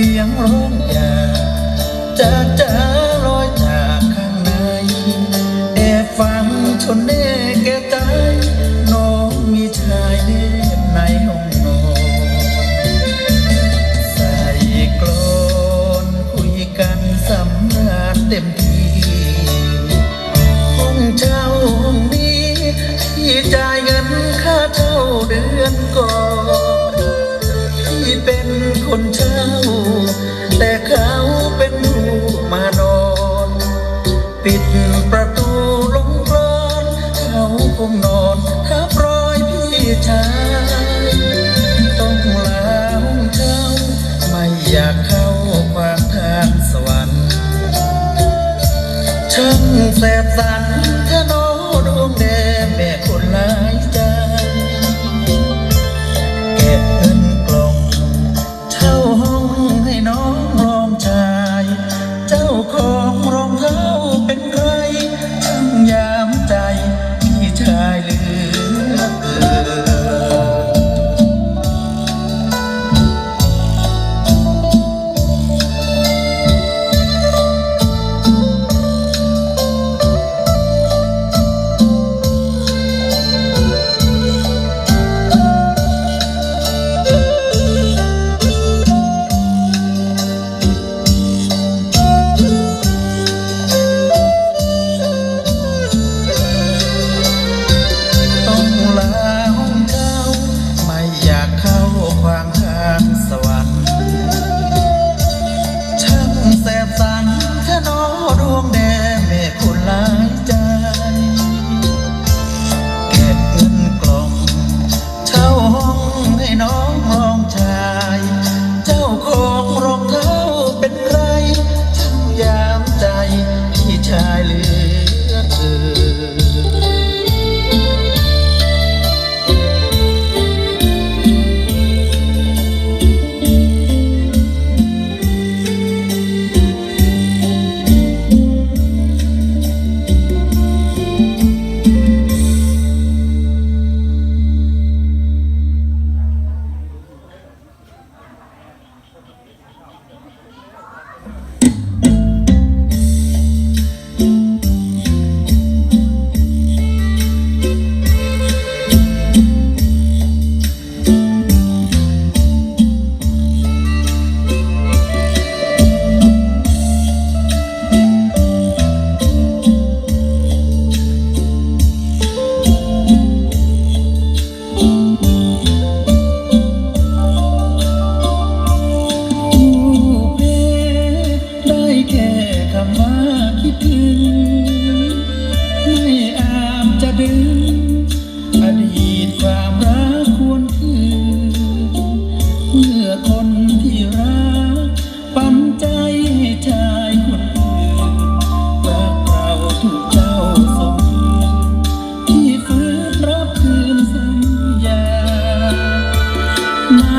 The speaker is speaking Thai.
สียงร้องอยาจากจ้าลอยจากข้างในแอบฟังชนแน่แก่ใจน้องมีชายเล่นใน อยากเข้าความทางสวรรค์ช่างแสบสัน My